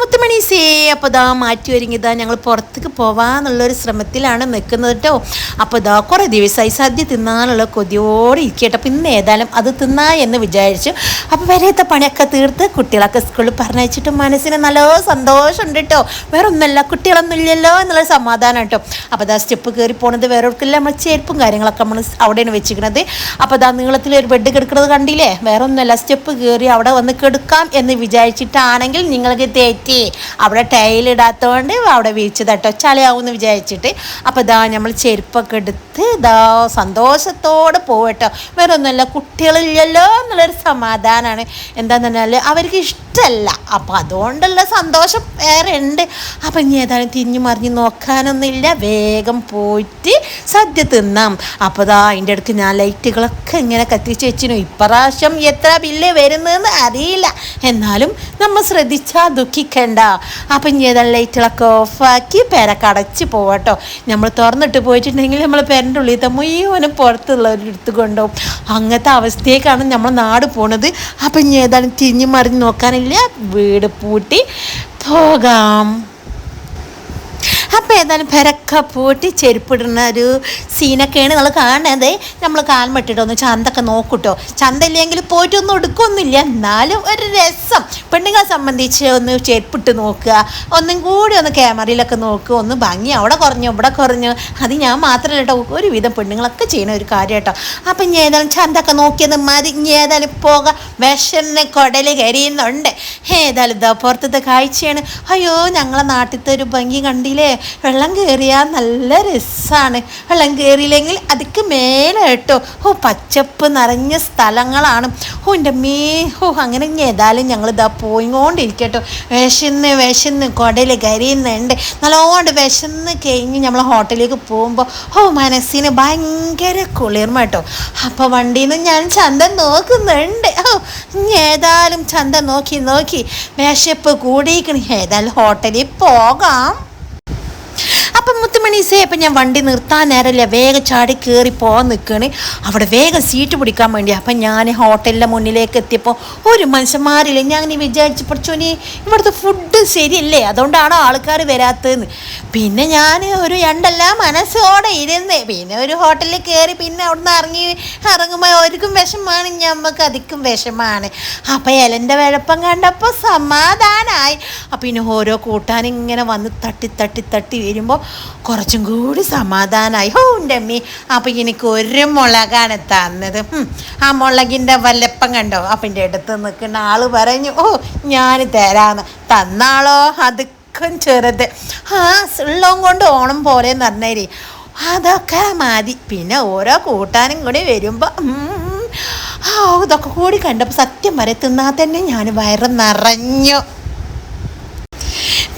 മുത്തുമണീസേ അപ്പോൾ ഇതാ മാറ്റി ഒരുങ്ങിതാ ഞങ്ങൾ പുറത്തേക്ക് പോവാന്നുള്ളൊരു ശ്രമത്തിലാണ് നിൽക്കുന്നത് കേട്ടോ അപ്പോൾ ഇതാ കുറേ ദിവസമായി സദ്യ തിന്നാനുള്ള കൊതിയോടെ ഇരിക്കട്ടെ അപ്പോൾ ഇന്ന് ഏതായാലും അത് തിന്നാ എന്ന് വിചാരിച്ചു. അപ്പോൾ വരയത്തെ പണിയൊക്കെ തീർത്ത് കുട്ടികളൊക്കെ സ്കൂളിൽ പറഞ്ഞയച്ചിട്ട് മനസ്സിന് നല്ല സന്തോഷമുണ്ട് കേട്ടോ വേറെ ഒന്നുമല്ല കുട്ടികളൊന്നും ഇല്ലല്ലോ എന്നുള്ള സമാധാനം കേട്ടോ അപ്പോൾ ഇതാ സ്റ്റെപ്പ് കയറി പോണത് വേറെ ഒരിക്കലും നമ്മൾ ചെരുപ്പും കാര്യങ്ങളൊക്കെ നമ്മൾ അവിടെയാണ് വെച്ചിരിക്കുന്നത് അപ്പോൾ ഇതാ നീളത്തിൽ ഒരു ബെഡ് കിടക്കുന്നത് കണ്ടില്ലേ? വേറെ ഒന്നുമല്ല സ്റ്റെപ്പ് കയറി അവിടെ വന്ന് കെടുക്കാം എന്ന് വിചാരിച്ചിട്ടാണെങ്കിൽ നിങ്ങൾക്ക് തെറ്റി അവിടെ ടൈൽ ഇടാത്തതുകൊണ്ട് അവിടെ വീഴ്ച തട്ടോ. ചളിയാവുമെന്ന് വിചാരിച്ചിട്ട്. അപ്പോൾ ഇതാ നമ്മൾ ചെരുപ്പൊക്കെ എടുത്ത് ഇതാ സന്തോഷത്തോടെ പോകട്ടോ വേറെ ഒന്നുമല്ല കുട്ടികളില്ലല്ലോ എന്നുള്ളൊരു സമാധാനമാണ് എന്താന്ന് പറഞ്ഞാൽ അവർക്ക് ഇഷ്ടമല്ല അപ്പോൾ അതുകൊണ്ടുള്ള സന്തോഷം വേറെ ഉണ്ട്. അപ്പം ഇനി ഏതായാലും തിരിഞ്ഞു മറിഞ്ഞ് നോക്കാനൊന്നുമില്ല. വേഗം പോയിട്ട് സദ്യ തിന്നാം. അപ്പോൾ ദാ അതിന്റെ അടുത്ത് ഞാൻ ലൈറ്റുകളൊക്കെ ഇങ്ങനെ കത്തിച്ച് വെച്ചിരുന്നു. ഇപ്രാവശ്യം എത്ര ബില്ല് വരുന്നതെന്ന് അറിയില്ല. എന്നാലും നമ്മൾ ശ്രദ്ധിച്ചാൽ ദുഃഖിക്കണ്ട അപ്പം ഇനി ഏതാണ് ലൈറ്റുകളൊക്കെ ഓഫാക്കി പെരക്കടച്ച് പോവാട്ടോ. നമ്മൾ തുറന്നിട്ട് പോയിട്ടുണ്ടെങ്കിൽ നമ്മൾ പെരന്റെ ഉള്ളിലത്തെ മുഴുവനും പുറത്തുള്ളവരെടുത്ത് കൊണ്ടുപോകും. അങ്ങനത്തെ അവസ്ഥയേക്കാണ് നമ്മൾ നാട് പോണത്. അപ്പം ഇനി ഏതാണ് തിരിഞ്ഞു മറിഞ്ഞ് നോക്കാനില്ല. വീട് പൂട്ടി പോകാം. ഏതായാലും പെരക്ക പൂട്ടി ചെരുപ്പിടുന്ന ഒരു സീനൊക്കെയാണ് നമ്മൾ കാണുന്നത്. നമ്മൾ കാൽമട്ടിട്ട് ഒന്ന് ചന്തൊക്കെ നോക്കൂട്ടോ. ചന്ത ഇല്ലെങ്കിൽ പോയിട്ടൊന്നും എടുക്കൊന്നുമില്ല. എന്നാലും ഒരു രസം. പെണ്ണുങ്ങളെ സംബന്ധിച്ച് ഒന്ന് ചെരുപ്പിട്ട് നോക്കുക. ഒന്നും കൂടി ഒന്ന് ക്യാമറയിലൊക്കെ നോക്കുക. ഒന്ന് ഭംഗി അവിടെ കുറഞ്ഞു ഇവിടെ കുറഞ്ഞു. അത് ഞാൻ മാത്രമല്ല കേട്ടോ. ഒരുവിധം പെണ്ണുങ്ങളൊക്കെ ചെയ്യുന്ന ഒരു കാര്യം കേട്ടോ അപ്പം ഇനി ഏതായാലും ചന്തൊക്കെ നോക്കിയത് മതി. ഇനി ഏതായാലും പോകാം. വിഷന്ന് കുടൽ കരിയുന്നുണ്ട്. ഏതായാലും ഇതാ പുറത്തത്തെ കാഴ്ചയാണ്. അയ്യോ ഞങ്ങളെ നാട്ടിലത്തെ ഒരു ഭംഗി കണ്ടില്ലേ? വെള്ളം കയറിയാൽ നല്ല രസമാണ് വെള്ളം കയറിയില്ലെങ്കിൽ അതിക്ക് മേലെ കേട്ടോ. ഓ പച്ചപ്പ് നിറഞ്ഞ സ്ഥലങ്ങളാണ്. ഓ എന്റെ മീ ഓ അങ്ങനെ ഏതായാലും ഞങ്ങൾ ഇതാ പോയിക്കൊണ്ടിരിക്കട്ടോ വിശന്ന് വിശന്ന് കുടയിൽ കരിയുന്നുണ്ട്. നല്ലോണ്ട് വിശന്ന് കഴിഞ്ഞ് നമ്മൾ ഹോട്ടലിലേക്ക് പോകുമ്പോൾ ഓ മനസ്സിന് ഭയങ്കര കുളിർമ കേട്ടോ. അപ്പോൾ വണ്ടിയിൽ നിന്ന് ഞാൻ ചന്ത നോക്കുന്നുണ്ട്. ഓ ഏതായാലും ചന്തം നോക്കി നോക്കി വിശപ്പ് കൂടിയിരിക്കണേ. ഏതായാലും ഹോട്ടലിൽ പോകാം. അപ്പം ഇപ്പം ഞാൻ വണ്ടി നിർത്താൻ നേരമല്ല വേഗം ചാടി കയറി പോകാൻ നിൽക്കുകയാണ് അവിടെ വേഗം സീറ്റ് പിടിക്കാൻ വേണ്ടി അപ്പം ഞാൻ ഹോട്ടലിന്റെ മുന്നിലേക്ക് എത്തിയപ്പോൾ ഒരു മനുഷ്യന്മാരില്ല ഞാൻ അങ്ങനെ വിചാരിച്ചു പഠിച്ചോനി ഇവിടുത്തെ ഫുഡ് ശരിയല്ലേ? അതുകൊണ്ടാണ് ആൾക്കാർ വരാത്തതെന്ന്? പിന്നെ ഞാൻ ഒരു രണ്ടല്ല മനസ്സോടെ ഇരുന്ന് പിന്നെ ഒരു ഹോട്ടലിൽ കയറി പിന്നെ അവിടുന്ന് ഇറങ്ങി ഇറങ്ങുമ്പോൾ അവർക്കും വിഷമാണ് ഞമ്മക്ക് അധികം വിഷമാണ്. അപ്പം ഇലന്റെ വിഴപ്പം കണ്ടപ്പോൾ സമാധാനമായി അപ്പം പിന്നെ ഓരോ കൂട്ടാനിങ്ങനെ വന്ന് തട്ടി തട്ടി തട്ടി വരുമ്പോൾ കുറച്ചും കൂടി സമാധാനമായി ഹോ അമ്മി അപ്പം എനിക്ക് ഒരു മുളകാണ് തന്നത്. ആ മുളകിന്റെ വല്ലപ്പം കണ്ടോ? അപ്പം എന്റെ അടുത്ത് നിൽക്കുന്ന ആൾ പറഞ്ഞു ഓ ഞാൻ തരാമെന്ന് തന്നാളോ? അതുക്കും ചെറുത്. ആ ഉള്ളവും കൊണ്ട് ഓണം പോലെ എന്ന് പറഞ്ഞേരി. അതൊക്കെ മതി. പിന്നെ ഓരോ കൂട്ടാനും കൂടി വരുമ്പോൾ ആ ഇതൊക്കെ കൂടി കണ്ടപ്പോൾ സത്യം വരെ തിന്നാൽ തന്നെ ഞാൻ വയറ് നിറഞ്ഞു.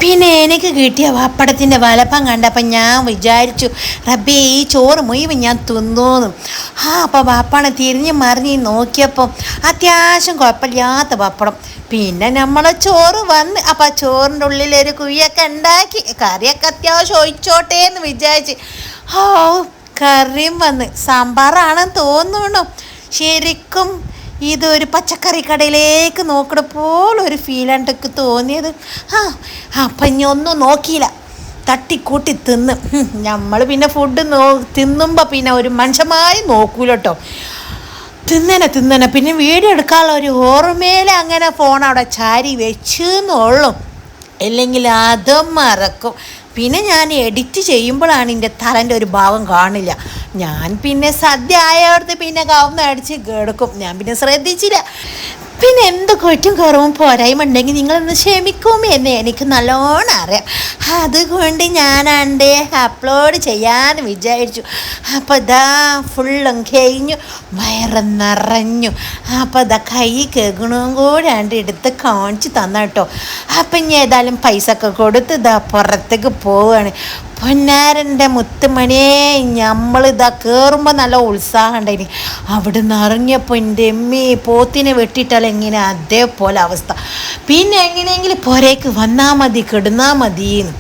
പിന്നെ എനിക്ക് കിട്ടിയ പപ്പടത്തിന്റെ വലപ്പം കണ്ടപ്പോൾ ഞാൻ വിചാരിച്ചു റബ്ബേ ഈ ചോറ് മുഴുവൻ ഞാൻ തിന്നോന്നു. ആ അപ്പോൾ പപ്പടം തിരിഞ്ഞ് മറിഞ്ഞ് നോക്കിയപ്പോൾ അത്യാവശ്യം കുഴപ്പമില്ലാത്ത പപ്പടം. പിന്നെ നമ്മൾ ചോറ് വന്ന് അപ്പം ചോറിന്റെ ഉള്ളിലൊരു കുഴിയൊക്കെ ഉണ്ടാക്കി കറിയൊക്കെ അത്യാവശ്യം ഒഴിച്ചോട്ടെ എന്ന് വിചാരിച്ച് ഓ കറിയും വന്ന്. സാമ്പാറാണെന്ന് തോന്നുന്നു. ശരിക്കും ഇതൊരു പച്ചക്കറി കടയിലേക്ക് നോക്കണ പോലെ ഒരു ഫീലാണ് എനിക്ക് തോന്നിയത്. ആ അപ്പം ഇനി ഒന്നും നോക്കിയില്ല. തട്ടിക്കൂട്ടി തിന്ന്. നമ്മൾ പിന്നെ ഫുഡ് നോ തിന്നുമ്പോൾ പിന്നെ ഒരു മനുഷ്യമായി നോക്കൂല കേട്ടോ തിന്നനെ തിന്നനെ. പിന്നെ വീഡിയോ എടുക്കാനുള്ള ഒരു ഓർമ്മയിൽ അങ്ങനെ ഫോൺ അവിടെ ചാരി വെച്ചു എന്നുള്ളൂ അല്ലെങ്കിൽ അതും മറക്കും. പിന്നെ ഞാൻ എഡിറ്റ് ചെയ്യുമ്പോഴാണ് എന്റെ തലന്റെ ഒരു ഭാവം കാണില്ല. ഞാൻ പിന്നെ സദ്യ ആയവർക്ക് പിന്നെ കവുന്ന അടിച്ച് കിടക്കും. ഞാൻ പിന്നെ ശ്രദ്ധിച്ചില്ല. പിന്നെ എന്ത് കുറ്റം കുറവും പോരായ്മ ഉണ്ടെങ്കിൽ നിങ്ങളൊന്ന് ക്ഷമിക്കും എന്ന് എനിക്ക് നല്ലോണം അറിയാം. അതുകൊണ്ട് ഞാനാണ്ട് അപ്ലോഡ് ചെയ്യാമെന്ന് വിചാരിച്ചു. അപ്പോൾ ഇതാ ഫുള്ളും കഴിഞ്ഞു. വയറ് നിറഞ്ഞു. അപ്പോൾ ഇതാ കൈ കേൾക്കണവും കൂടെ ആണ്ട് എടുത്ത് കാണിച്ച് തന്ന കേട്ടോ അപ്പം ഇനി ഏതായാലും പൈസ ഒക്കെ കൊടുത്ത് ഇതാ പുറത്തേക്ക് പോവുകയാണ് പൊന്നാരന്റെ മുത്തുമണിയെ നമ്മൾ ഇതാ കയറുമ്പോൾ നല്ല ഉത്സാഹം ഉണ്ടായിന്. അവിടെ ഇറങ്ങിയപ്പോൾ എന്റെ എമ്മി പോത്തിനെ വെട്ടിയിട്ടാൽ എങ്ങനെ അതേപോലെ അവസ്ഥ. പിന്നെ എങ്ങനെയെങ്കിലും പുരയ്ക്ക് വന്നാൽ മതി കിടന്നാൽ മതിയെന്ന്.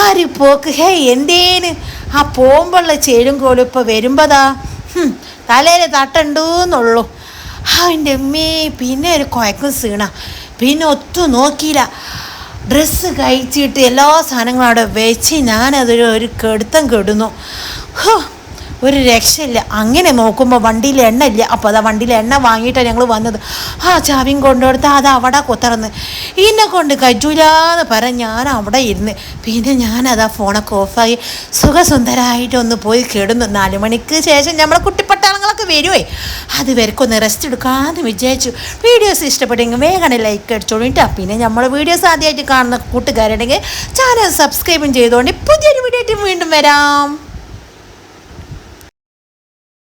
ആര് പോക്ക് ഹേ എന്തേന്? ആ പോകുമ്പോഴുള്ള ചേരും കോലും ഇപ്പോൾ വരുമ്പോതാ തലയിൽ തട്ടുണ്ടെന്നുള്ളൂ. ആ എന്റെ അമ്മേ പിന്നെ ഒരു കുഴക്കും സീണ. പിന്നെ ഒത്തു നോക്കിയില്ല. ഡ്രസ്സ് കഴിച്ചിട്ട് എല്ലാ സാധനങ്ങളും അവിടെ വെച്ച് ഞാനതൊരു ഒരു കെടുത്തം കെടുന്നു. ഹോ ഒരു രക്ഷയില്ല. അങ്ങനെ നോക്കുമ്പോൾ വണ്ടിയിൽ എണ്ണ ഇല്ല അപ്പോൾ അതാ വണ്ടിയിൽ എണ്ണ വാങ്ങിയിട്ടാണ് ഞങ്ങൾ വന്നത്. ആ ചാവിയും കൊണ്ടുകൊടുത്ത് അത് അവിടെ കുത്തറന്ന് ഇന്നെ കൊണ്ട് കജൂലാന്ന് പറഞ്ഞ് ഞാൻ അവിടെ ഇരുന്ന്. പിന്നെ ഞാനതാ ഫോണൊക്കെ ഓഫായി സുഖസുന്ദരമായിട്ടൊന്ന് പോയി കിടന്നു. നാല് മണിക്ക് ശേഷം നമ്മളെ കുട്ടിപ്പട്ടാളങ്ങളൊക്കെ വരുമേ അത് ഒന്ന് റെസ്റ്റ് എടുക്കാമെന്ന് വിചാരിച്ചു. വീഡിയോസ് ഇഷ്ടപ്പെട്ടെങ്കിൽ വേഗം ലൈക്ക് അടിച്ചോളൂ കേട്ടോ പിന്നെ നമ്മൾ വീഡിയോസ് ആദ്യമായിട്ട് കാണുന്ന കൂട്ടുകാരുണ്ടെങ്കിൽ ചാനൽ സബ്സ്ക്രൈബും ചെയ്തുകൊണ്ട് പുതിയൊരു വീഡിയോ വീണ്ടും വരാം.